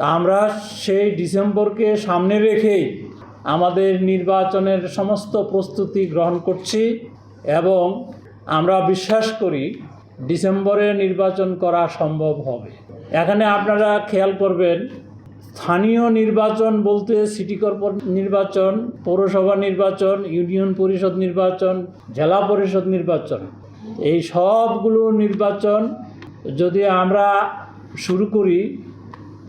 তা আমরা সেই ডিসেম্বরকে সামনে রেখেই আমাদের নির্বাচনের সমস্ত প্রস্তুতি গ্রহণ করছি এবং আমরা বিশ্বাস করি ডিসেম্বরে নির্বাচন করা সম্ভব হবে। এখানে আপনারা খেয়াল করবেন, স্থানীয় নির্বাচন বলতে সিটি কর্পোরেট নির্বাচন, পৌরসভা নির্বাচন, ইউনিয়ন পরিষদ নির্বাচন, জেলা পরিষদ নির্বাচন। এই সবগুলো নির্বাচন যদি আমরা শুরু করি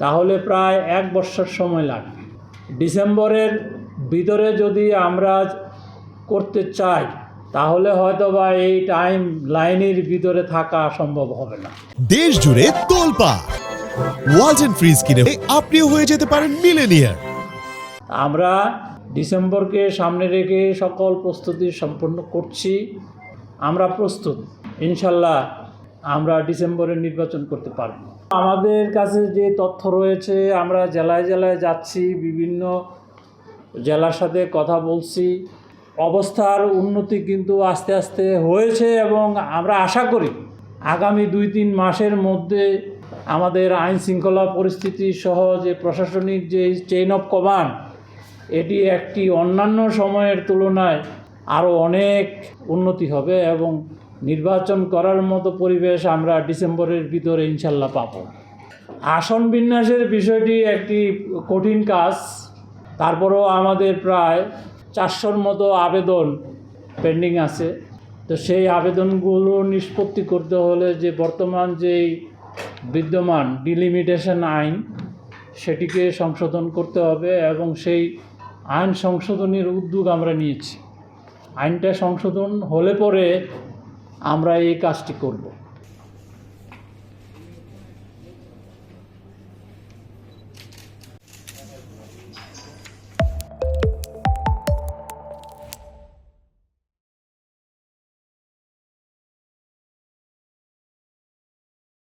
তাহলে প্রায় এক বছর সময় লাগবে। ডিসেম্বরের ভিতরে যদি আমরা করতে চাই তাহলে হয়তো বা এই টাইম লাইনের ভিতরে থাকা সম্ভব হবে না। দেশ জুড়ে তোলপা ওয়ালটন ফ্রিজ কিনে আপনিও হয়ে যেতে পারেন মিলেনিয়ার আমরা ডিসেম্বরকে সামনে রেখে সকল প্রস্তুতি সম্পন্ন করছি। আমরা প্রস্তুত। ইনশাল্লাহ আমরা ডিসেম্বরে নির্বাচন করতে পারব। আমাদের কাছে যে তথ্য রয়েছে, আমরা জেলায় জেলায় যাচ্ছি, বিভিন্ন জেলার সাথে কথা বলছি। অবস্থার উন্নতি কিন্তু আস্তে আস্তে হয়েছে এবং আমরা আশা করি আগামী দুই তিন মাসের মধ্যে আমাদের আইন শৃঙ্খলা পরিস্থিতি সহ যে প্রশাসনিক যে চেইন অফ কমান্ড এটি একটি অন্যান্য সময়ের তুলনায় আরও অনেক উন্নতি হবে এবং নির্বাচন করার মতো পরিবেশ আমরা ডিসেম্বরের ভিতরে ইনশাল্লাহ পাব। আসন বিন্যাসের বিষয়টি একটি কঠিন কাজ। তারপরেও আমাদের প্রায় চারশোর মতো আবেদন পেন্ডিং আছে। তো সেই আবেদনগুলো নিষ্পত্তি করতে হলে যে বর্তমান যেই বিদ্যমান ডিলিমিটেশন আইন, সেটিকে সংশোধন করতে হবে এবং সেই আইন সংশোধনের উদ্যোগ আমরা নিয়েছি। আইনটা সংশোধন হলে পরে আমরা এই কাজটি করব।